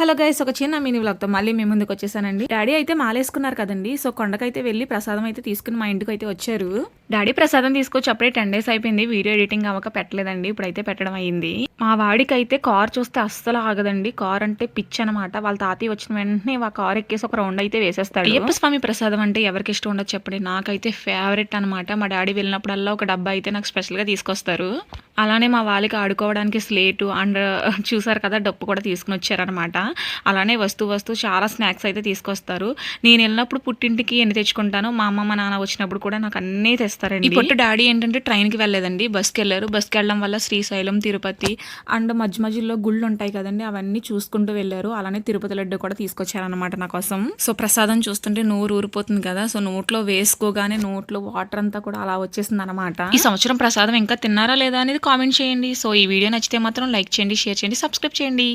Hello guys ఒక చిన్న mini వ్లాగ్తో మళ్ళీ మీ ముందుకు వచ్చేసానండి. డాడీ అయితే మాలేసుకున్నారు కదండి సో కొండకైతే వెళ్ళి ప్రసాదం అయితే తీసుకుని మా ఇంటికి అయితే వచ్చారు. డాడీ ప్రసాదం తీసుకొచ్చి అప్పుడే టెన్ డేస్ అయిపోయింది. వీడియో ఎడిటింగ్ అవ్వక పెట్టలేదండి. ఇప్పుడైతే పెట్టడం అయ్యింది మా వాడికి అయితే కార్ చూస్తే అస్సలు ఆగదండి. కార్ అంటే పిచ్ అనమాట వాళ్ళ తాతయ్య వచ్చిన వెంటనే ఆ కార్ ఎక్కేసి ఒక రౌండ్ అయితే వేసేస్తాడు. అయ్యప్ప స్వామి ప్రసాదం అంటే ఎవరికి ఇష్టం ఉండదు చెప్పండి. నాకైతే ఫేవరెట్ అనమాట మా డాడీ వెళ్ళినప్పుడల్లా ఒక డబ్బా అయితే నాకు స్పెషల్గా తీసుకొస్తారు. అలానే మా వాళ్ళకి ఆడుకోవడానికి స్లేటు అండ్ చూసారు కదా డప్పు కూడా తీసుకుని వచ్చారనమాట అలానే వస్తూ వస్తూ చాలా స్నాక్స్ అయితే తీసుకొస్తారు. నేను వెళ్ళినప్పుడు పుట్టింటికి ఎన్ని తెచ్చుకుంటాను మా అమ్మమ్మ మా నాన్న వచ్చినప్పుడు కూడా నాకు అన్నీ తెస్తారండి ఈ పొట్టు డాడీ ఏంటంటే ట్రైన్కి వెళ్ళలేదండి. బస్కి వెళ్ళారు బస్కి వెళ్ళడం వల్ల శ్రీశైలం తిరుపతి అండ్ మధ్య మధ్యలో గుళ్ళు ఉంటాయి కదండి. అవన్నీ చూసుకుంటూ వెళ్ళారు. అలానే తిరుపతి లడ్డు కూడా తీసుకొచ్చారనమాట నా కోసం. సో ప్రసాదం చూస్తుంటే నోరు ఊరిపోతుంది కదా. సో నోట్లో వేసుకోగానే నోట్లో వాటర్ అంతా కూడా అలా వచ్చేసింది అనమాట ఈ సంవత్సరం ప్రసాదం ఇంకా తిన్నారా లేదా అనేది కామెంట్ చేయండి. సో ఈ వీడియో నచ్చితే మాత్రం లైక్ చేయండి షేర్ చేయండి సబ్స్క్రైబ్ చేయండి.